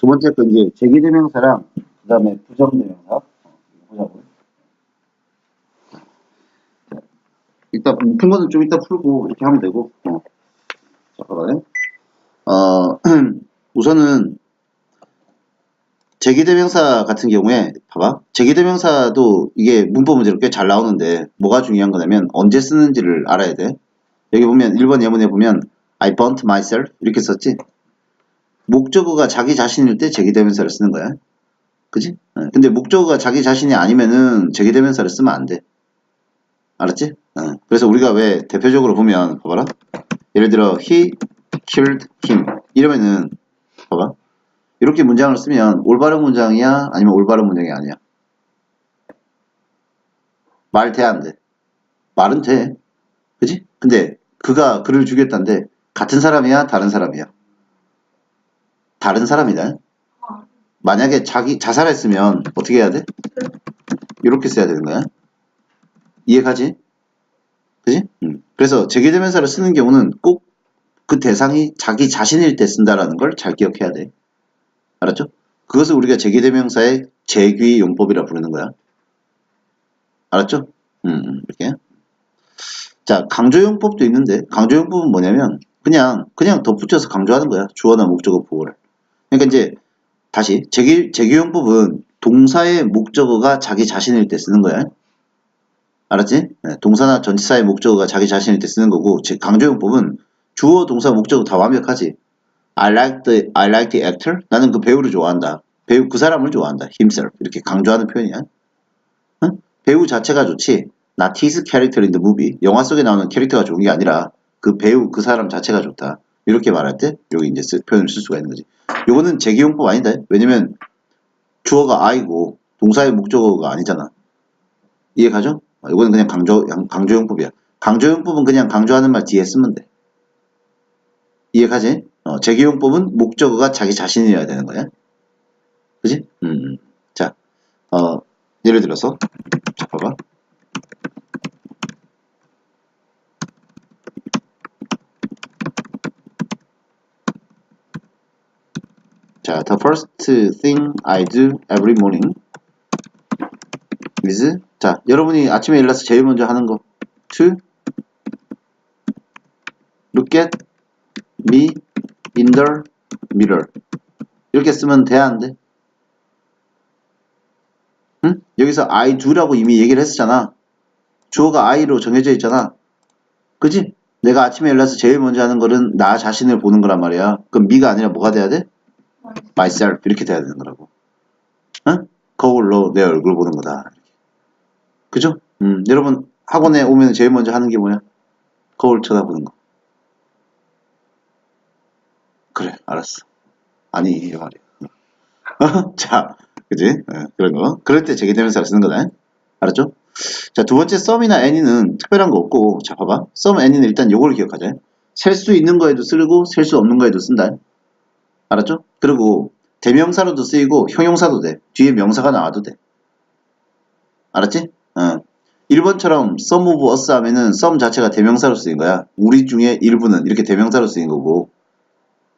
두 번째 거 이제 제기대명사랑 그 다음에 부정대명사 보자고요. 자, 일단 푼 거는 좀 이따 풀고 이렇게 하면 되고 어. 잠깐만요. 어, 우선은 제기대명사 같은 경우에 봐봐 제기대명사도 이게 문법 문제로 꽤 잘 나오는데 뭐가 중요한 거냐면 언제 쓰는지를 알아야 돼 여기 보면 1번 예문에 보면 I burnt myself 이렇게 썼지 목적어가 자기 자신일 때 제기대명사를 쓰는 거야 그지? 어, 근데 목적어가 자기 자신이 아니면은 제기대명사를 쓰면 안 돼 알았지? 어, 그래서 우리가 왜 대표적으로 보면 봐봐라 예를 들어 he killed him 이러면은 봐봐 이렇게 문장을 쓰면 올바른 문장이야? 아니면 올바른 문장이 아니야? 말 돼, 안 돼? 말은 돼. 그지? 근데 그가 그를 죽였다는데 같은 사람이야? 다른 사람이야? 다른 사람이다. 만약에 자기 자살했으면 어떻게 해야 돼? 이렇게 써야 되는 거야. 이해가지? 그지? 음. 그래서 제기대명사를 쓰는 경우는 꼭 그 대상이 자기 자신일 때 쓴다라는 걸 잘 기억해야 돼. 알았죠? 그것을 우리가 제기대명사의 제귀 용법이라 부르는 거야. 알았죠? 음, 음, 이렇게. 자, 강조용법도 있는데, 강조용법은 뭐냐면, 그냥, 그냥 덧붙여서 강조하는 거야. 주어나 목적어 보호를. 그러니까 이제, 다시, 제기, 제기용법은 동사의 목적어가 자기 자신일 때 쓰는 거야. 알았지? 네, 동사나 전치사의 목적어가 자기 자신일 때 쓰는 거고, 제 강조용법은 주어, 동사, 목적어 다 완벽하지. I like the I like the actor. 나는 그 배우를 좋아한다. 배우 그 사람을 좋아한다. himself 이렇게 강조하는 표현이야. 응? 배우 자체가 좋지. not his character in the movie. 영화 속에 나오는 캐릭터가 좋은 게 아니라 그 배우 그 사람 자체가 좋다. 이렇게 말할 때 여기 이제 쓰- 표현을 쓸 수가 있는 거지. 요거는 제기용법 아니다. 왜냐면 주어가 I고 동사의 목적어가 아니잖아. 이해 가죠? 아, 이거는 그냥 강조 강조용법이야. 강조용법은 그냥 강조하는 말 뒤에 쓰면 돼. 이해 가지? 어, 제기용법은 목적어가 자기 자신이어야 되는 거야. 그지? 음, 음. 자, 어, 예를 들어서, 자, 봐봐. 자, the first thing I do every morning is, 자, 여러분이 아침에 일어나서 제일 먼저 하는 거, to look at me in the mirror. 이렇게 쓰면 돼, 안 돼? 응? 여기서 I do라고 이미 얘기를 했었잖아. 주어가 I로 정해져 있잖아. 그지? 내가 아침에 일어나서 제일 먼저 하는 거는 나 자신을 보는 거란 말이야. 그럼 me가 아니라 뭐가 돼야 돼? Myself. 이렇게 돼야 되는 거라고. 응? 거울로 내 얼굴 보는 거다. 그죠? 음, 여러분 학원에 오면 제일 먼저 하는 게 뭐야? 거울 쳐다보는 거. 그래, 알았어. 아니, 이 말이야. 자, 그지? 예, 그런 거. 그럴 때 제기대명사를 쓰는 거다. 알았죠? 자, 두 번째 썸이나 any는 특별한 거 없고, 자, 봐봐. 썸, any는 일단 요걸 기억하자. 셀 수 있는 거에도 쓰고, 셀 수 없는 거에도 쓴다. 알았죠? 그리고 대명사로도 쓰이고, 형용사도 돼. 뒤에 명사가 나와도 돼. 알았지? 어. 1번처럼 some of us 하면은 some 자체가 대명사로 쓰인 거야. 우리 중에 일부는 이렇게 대명사로 쓰인 거고,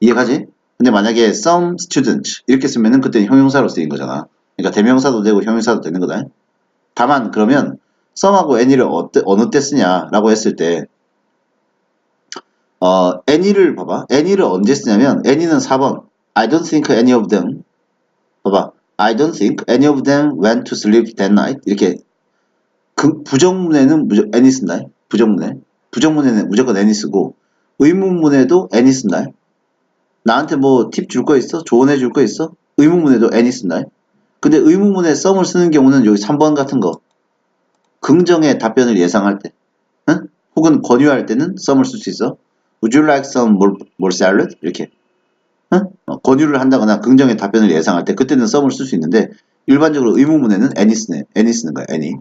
이해가지? 근데 만약에 some student 이렇게 쓰면은 그때는 형용사로 쓰인 거잖아. 그러니까 대명사도 되고 형용사도 되는 거다. 다만 그러면 some하고 any를 어때, 어느 때 쓰냐라고 했을 때 어, any를 봐봐. any를 언제 쓰냐면 any는 4번 I don't think any of them 봐봐. I don't think any of them went to sleep that night 이렇게 그 부정문에는 무조, any 쓴다. 부정문에 부정문에는 무조건 any 쓰고 의문문에도 any 쓴다. 나한테 뭐 팁 줄 거 있어? 조언해 줄 거 있어? 의문문에도 any 쓴다. 근데 의문문에 썸을 쓰는 경우는 여기 3번 같은 거. 긍정의 답변을 예상할 때. 응? 혹은 권유할 때는 썸을 쓸 수 있어. Would you like some more, more salad? 이렇게. 응? 어, 권유를 한다거나 긍정의 답변을 예상할 때 그때는 썸을 쓸 수 있는데 일반적으로 의문문에는 any 쓰네. any 쓰는 거야. any.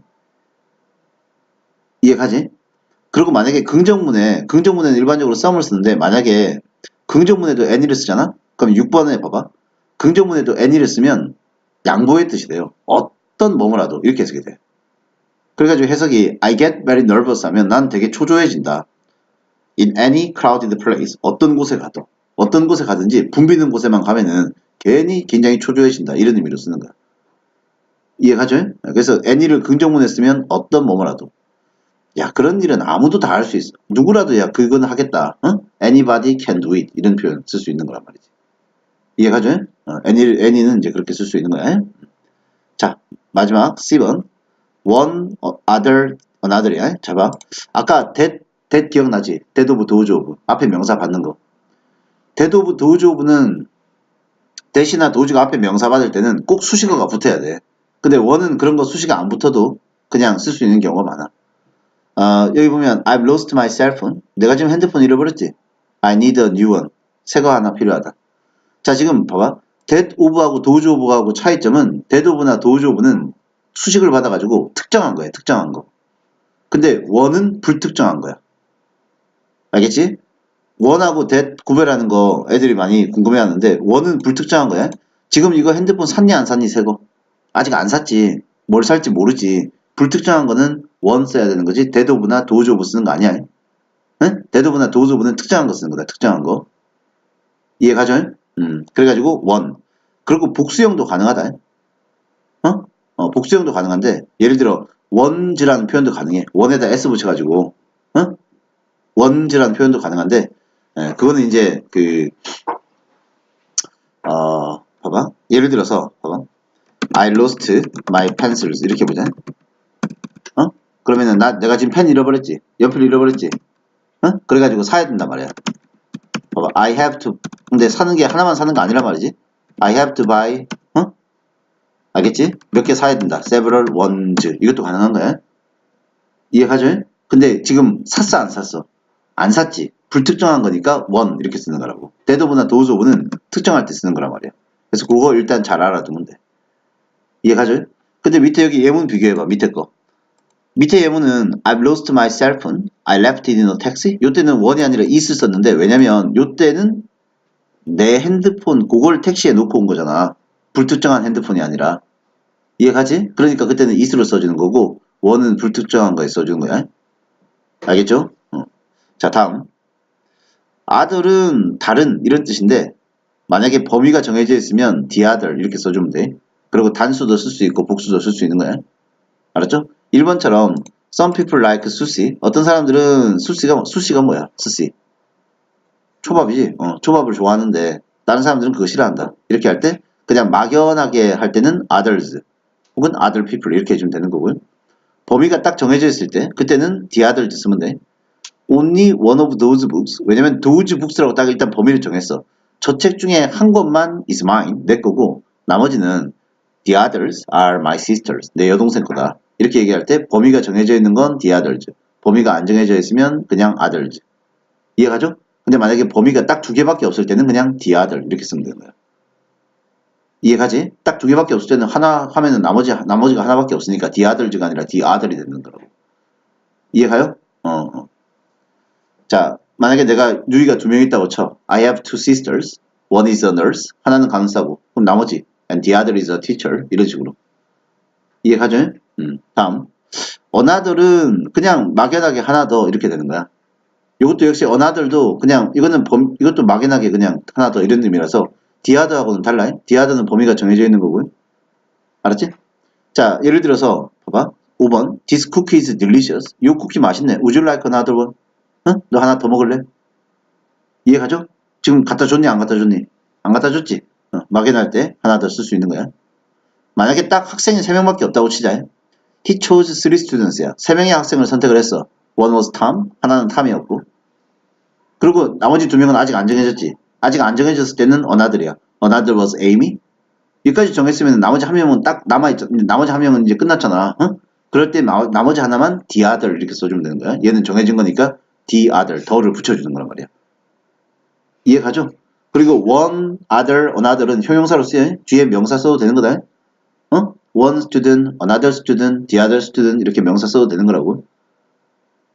이해가지? 그리고 만약에 긍정문에 긍정문에는 일반적으로 썸을 쓰는데 만약에 긍정문에도 any를 쓰잖아? 그럼 6번에 봐봐. 긍정문에도 any를 쓰면 양보의 뜻이 돼요. 어떤 뭐뭐라도 이렇게 쓰게 돼. 그래가지고 해석이 I get very nervous 하면 난 되게 초조해진다. In any crowded place 어떤 곳에 가도 어떤 곳에 가든지 붐비는 곳에만 가면은 괜히 긴장이 초조해진다. 이런 의미로 쓰는 거야. 이해가죠? 그래서 any를 긍정문에 쓰면 어떤 뭐뭐라도. 야, 그런 일은 아무도 다 할 수 있어. 누구라도 야, 그건 하겠다. 어? Anybody can do it. 이런 표현 쓸 수 있는 거란 말이지. 이해가죠? 어, any, any는 이제 그렇게 쓸 수 있는 거야. 자, 마지막 C번. one, other, another이야. 자, 봐. 아까 that, that 기억나지? that of, doge of. 앞에 명사 받는 거. that of, doge of는 대시나 도지가 앞에 명사 받을 때는 꼭 수식어가 붙어야 돼. 근데 원은 그런 거 수식어 안 붙어도 그냥 쓸 수 있는 경우가 많아. 어, 여기 보면 I've lost my cell phone. 내가 지금 핸드폰 잃어버렸지. I need a new one. 새 거 하나 필요하다. 자 지금 봐봐. that of하고 doge of하고 차이점은 that of나 doge of는 수식을 받아가지고 특정한 거야. 특정한 거. 근데 원은 불특정한 거야. 알겠지? 원하고 that 구별하는 거 애들이 많이 궁금해하는데 원은 불특정한 거야. 지금 이거 핸드폰 샀니 안 샀니 새 거? 아직 안 샀지. 뭘 살지 모르지. 불특정한 거는 원 써야 되는 거지. 대도부나 도조부 쓰는 거 아니야. 응? 대도부나 도조부는 특정한 거 쓰는 거다. 특정한 거. 이해 가죠? 음. 그래가지고 원. 그리고 복수형도 가능하다. 어? 어, 복수형도 가능한데 예를 들어 원즈라는 표현도 가능해. 원에다 s 붙여가지고 어? 원즈라는 표현도 가능한데 예, 그거는 이제 그 어, 봐봐. 예를 들어서 봐봐. I lost my pencils 이렇게 보자. 어? 그러면은 나 내가 지금 펜 잃어버렸지. 연필 잃어버렸지. 어? 그래가지고 사야 된단 말이야. 봐봐. I have to. 근데 사는 게 하나만 사는 거 아니란 말이지. I have to buy. 어? 알겠지? 몇 개 사야 된다. several ones. 이것도 가능한 거야. 이해가죠? 근데 지금 샀어 안 샀어? 안 샀지. 불특정한 거니까 one 이렇게 쓰는 거라고. 대도부나 도우소부는 특정할 때 쓰는 거란 말이야. 그래서 그거 일단 잘 알아두면 돼. 이해가죠? 근데 밑에 여기 예문 비교해봐. 밑에 거. 밑에 예문은 I've lost my cell phone. I left it in a taxi. 요때는 원이 아니라 is를 썼는데 왜냐면 요때는 내 핸드폰 그걸 택시에 놓고 온 거잖아. 불특정한 핸드폰이 아니라. 이해가지? 그러니까 그때는 is로 써주는 거고 원은 불특정한 거에 써주는 거야. 알겠죠? 어. 자 다음. other은 다른 이런 뜻인데 만약에 범위가 정해져 있으면 the other 이렇게 써주면 돼. 그리고 단수도 쓸 수 있고 복수도 쓸 수 있는 거야. 알았죠? 1번처럼 some people like sushi. 어떤 사람들은 수시가 수시가 뭐야? 수시. 초밥이지. 어, 초밥을 좋아하는데 다른 사람들은 그거 싫어한다. 이렇게 할 때 그냥 막연하게 할 때는 others 혹은 other people 이렇게 해주면 되는 거고요. 범위가 딱 정해져 있을 때 그때는 the others 쓰면 돼. Only one of those books. 왜냐면 those books라고 딱 일단 범위를 정했어. 저 책 중에 한 권만 is mine 내 거고 나머지는 The others are my sisters. 내 여동생 거다. 이렇게 얘기할 때 범위가 정해져 있는 건 the others. 범위가 안 정해져 있으면 그냥 others. 이해가죠? 근데 만약에 범위가 딱 두 개밖에 없을 때는 그냥 the other 이렇게 쓰면 되는 거야. 이해가지? 딱 두 개밖에 없을 때는 하나 하면은 나머지 나머지가 하나밖에 없으니까 the others가 아니라 the other이 되는 거라고. 이해가요? 어. 어. 자, 만약에 내가 유이가 두 명 있다고 쳐. I have two sisters. One is a nurse. 하나는 간호사고. 그럼 나머지 and the other is a teacher 이런 식으로 이해 가죠? 음, 다음 another은 그냥 막연하게 하나 더 이렇게 되는 거야 이것도 역시 another도 그냥 이거는 범, 이것도 막연하게 그냥 하나 더 이런 의미라서 달라요 the other는 범위가 정해져 있는 거고요 알았지? 자 예를 들어서 봐봐 5번 This cookie is delicious 이 쿠키 맛있네 Would you like another one? 응? 너 하나 더 먹을래? 이해가죠? 지금 갖다 줬니 안 갖다 줬니? 안 갖다 줬지? 어, 막연할 때 하나 더 쓸 수 있는 거야. 만약에 딱 학생이 3명밖에 없다고 치자. He chose three students야. 3명의 학생을 선택을 했어. One was Tom, 하나는 탐이었고. 그리고 나머지 두 명은 아직 안 정해졌지. 아직 안 정해졌을 때는 another이야. Another was Amy. 여기까지 정했으면 나머지 한 명은 딱 남아있죠. 나머지 한 명은 이제 끝났잖아. 어? 그럴 때 나, 나머지 하나만 the other 이렇게 써주면 되는 거야. 얘는 정해진 거니까 the other, 더를 붙여주는 거란 말이야. 이해가죠? 그리고 one, other, another은 형용사로 쓰여 뒤에 명사 써도 되는 거다. 어? one student, another student, the other student 이렇게 명사 써도 되는 거라고.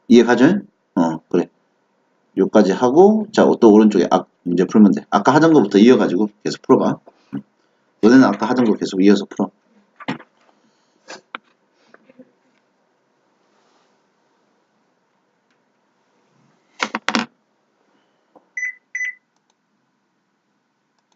이해가죠? 어, 그래. 요까지 하고 자, 또 오른쪽에 아, 문제 풀면 돼. 아까 하던 거부터 이어가지고 계속 풀어봐. 너네는 아까 하던 거 계속 이어서 풀어.